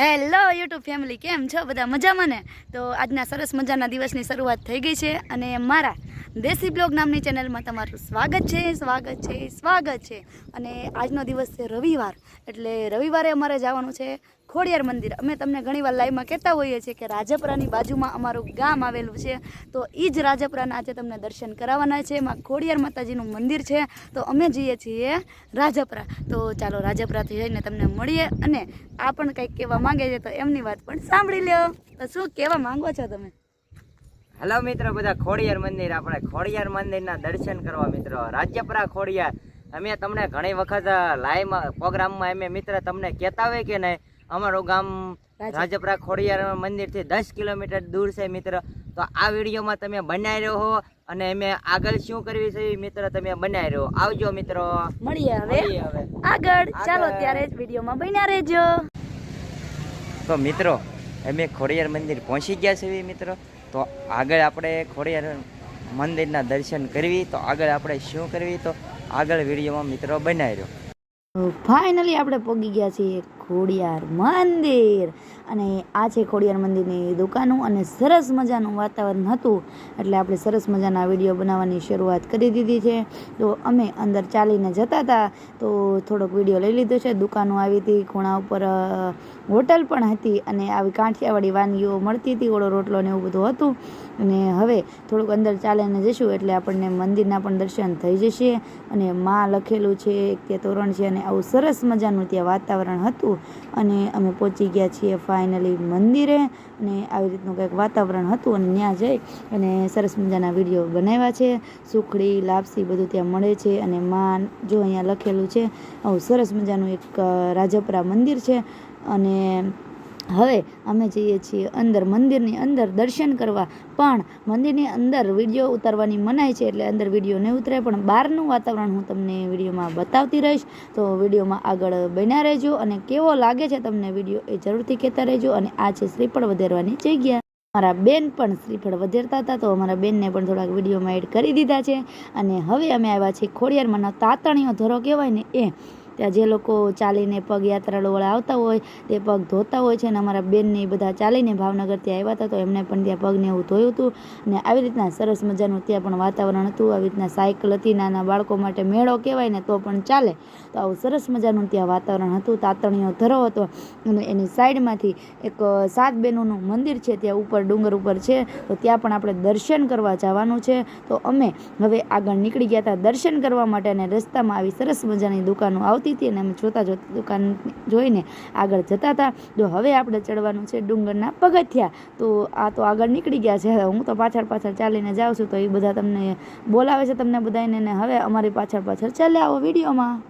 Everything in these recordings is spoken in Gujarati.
હેલો યુટ્યુબ ફેમિલી, કેમ છો બધા મજામાં ને? તો આજના સરસ મજાના દિવસની શરૂઆત થઈ ગઈ છે અને મારા દેશી બ્લોગ નામની ચેનલમાં તમારું સ્વાગત છે સ્વાગત છે સ્વાગત છે. અને આજનો દિવસ છે રવિવાર. એટલે રવિવારે અમારે જવાનું છે ખોડિયાર મંદિર. અમે તમને ઘણીવાર લાઈવમાં કહેતા હોઈએ છીએ કે રાજપરાની બાજુમાં અમારું ગામ આવેલું છે. તો એ જ રાજપરાના આજે તમને દર્શન કરાવવાના છે. એમાં ખોડિયાર માતાજીનું મંદિર છે. તો અમે જઈએ છીએ રાજપરા. તો ચાલો રાજપરાથી જઈને તમને મળીએ અને આ પણ કંઈક કહેવા માંગે છે તો એમની વાત પણ સાંભળી લો તો શું કહેવા માંગો છો તમે? હેલો મિત્રો બધા ખોડિયાર મંદિર આપણે ખોડિયાર મંદિરના દર્શન કરવા મિત્રો. રાજ્યપરા ખોડિયાર અમે તમને ઘણી વખત લાઈવ પ્રોગ્રામમાં અમે મિત્ર તમને કહેતા હોય કે નહીં અમારું ગામ રાજપરા ખોડિયાર મંદિરથી દસ કિલોમીટર દૂર છે મિત્ર. તો આ વિડીયોમાં તમે બનાવી રહ્યો અને અમે આગળ શું કરવી છે મિત્ર તમે બનાવી રહ્યો. આવજો મિત્રો. મળીએ હવે. આગળ. ચાલો ત્યારે જ વિડીયોમાં બન્યા રહેજો. તો મિત્રો અમે ખોડિયાર મંદિર પહોંચી ગયા છીએ મિત્રો. તો આગળ આપણે ખોડિયાર મંદિરના દર્શન કરવી, તો આગળ આપણે શું કરવી? તો આગળ વિડીયોમાં મિત્રો બનાવી રહ્યો. ફાઇનલી આપણે પહોંચી ગયા છીએ ખોડિયાર મંદિર. અને આ છે ખોડિયાર મંદિરની દુકાનો અને સરસ મજાનું વાતાવરણ હતું. એટલે આપણે સરસ મજાના વીડિયો બનાવવાની શરૂઆત કરી દીધી છે. તો અમે અંદર ચાલીને જતા હતા. તો થોડોક વીડિયો લઈ લીધો છે. દુકાનો આવી હતી, ખૂણા ઉપર હોટલ પણ હતી અને આવી કાંઠિયાવાળી વાનગીઓ મળતી હતી, ઓળો રોટલો ને એવું બધું હતું. અને હવે થોડુંક અંદર ચાલીને જઈશું એટલે આપણને મંદિરના પણ દર્શન થઈ જશે. અને માં લખેલું છે એક તે તોરણ છે અને આવું સરસ મજાનું ત્યાં વાતાવરણ હતું. અને અમે પહોંચી ગયા છીએ ફાઇનલી મંદિરે અને આવી રીતનું કંઈક વાતાવરણ હતું અને ત્યાં જઈ અને સરસ મજાના વીડિયો બનાવ્યા છે. સુખડી, લાપસી બધું ત્યાં મળે છે અને માં જો અહીંયા લખેલું છે, આવું સરસ મજાનું એક રાજપરા મંદિર છે. અને હવે અમે જઈએ છીએ અંદર મંદિરની અંદર દર્શન કરવા. પણ મંદિરની અંદર વીડિયો ઉતારવાની મનાય છે એટલે અંદર વીડિયો નહીં ઉતરે પણ બહારનું વાતાવરણ હું તમને વિડીયોમાં બતાવતી રહીશ. તો વિડીયોમાં આગળ બન્યા રહેજો અને કેવો લાગે છે તમને વીડિયો એ જરૂરથી કહેતા રહેજો. અને આ છે શ્રીફળ વધેરવાની જગ્યા. મારા બેન પણ શ્રીફળ વધેરતા હતા, તો અમારા બેનને પણ થોડાક વિડીયોમાં એડ કરી દીધા છે. અને હવે અમે આવ્યા છીએ ખોડિયારમાંના તાતણીઓ ધરો કહેવાય ને એ ત્યાં જે લોકો ચાલીને પગ યાત્રાળુવાળા આવતા હોય, તે પગ ધોતા હોય છે અને અમારા બેનને બધા ચાલીને ભાવનગરથી આવ્યા હતા, તો એમને પણ ત્યાં પગને એવું ધોયું હતું. અને આવી રીતના સરસ મજાનું ત્યાં પણ વાતાવરણ હતું, આવી રીતના સાયકલ હતી, નાના બાળકો માટે મેળો કહેવાય ને તો પણ ચાલે. તો આવું સરસ મજાનું ત્યાં વાતાવરણ હતું તાતણીઓ ધરો હતો. અને એની સાઈડમાંથી એક સાત બહેનોનું મંદિર છે, ત્યાં ઉપર ડુંગર ઉપર છે, તો ત્યાં પણ આપણે દર્શન કરવા જવાનું છે. તો અમે હવે આગળ નીકળી ગયા હતા દર્શન કરવા માટે અને રસ્તામાં આવી સરસ મજાની દુકાનો આવતી હતી અને અમે જોતા જોતા દુકાન જોઈને આગળ જતા હતા તો હવે આપણે ચડવાનું છે ડુંગરના પગથિયા. તો આ તો આગળ નીકળી ગયા છે. હું તો પાછળ પાછળ ચાલીને જાઉં છું તો એ બધા તમને બોલાવે છે તમને બધાને હવે અમારી પાછળ પાછળ ચાલે આવો વિડીયોમાં.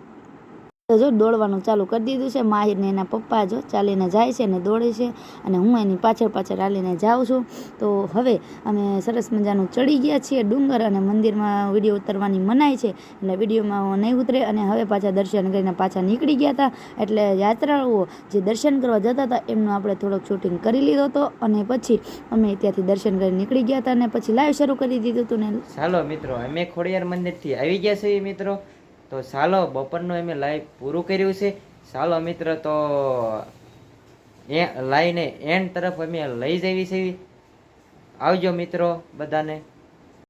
જો દોડવાનું ચાલુ કરી દીધું છે માહિરને એના પપ્પા જો ચાલીને જાય છે ને દોડે છે અને હું એની પાછળ પાછળ હાલીને જાઉં છું. તો હવે અમે સરસ મજાનું ચડી ગયા છીએ ડુંગર અને મંદિરમાં વીડિયો ઉતરવાની મનાય છે. એટલે વિડીયોમાં નહીં ઉતરે અને હવે પાછા દર્શન કરીને પાછા નીકળી ગયા હતા. એટલે યાત્રાળુઓ જે દર્શન કરવા જતા હતા, એમનું આપણે થોડોક શૂટિંગ કરી લીધો હતો અને પછી અમે ત્યાંથી દર્શન કરી નીકળી ગયા હતા અને પછી લાઈવ શરૂ કરી દીધું હતું ને ચાલો મિત્રો, અમે ખોડિયાર મંદિરથી આવી ગયા છીએ મિત્રો. તો ચાલો, બપોરનું અમે લાઈવ પૂરું કર્યું છે. ચાલો મિત્ર, તો એ લાઈને એન્ડ તરફ અમે લઈ જવી છે. આવજો મિત્રો બધાને.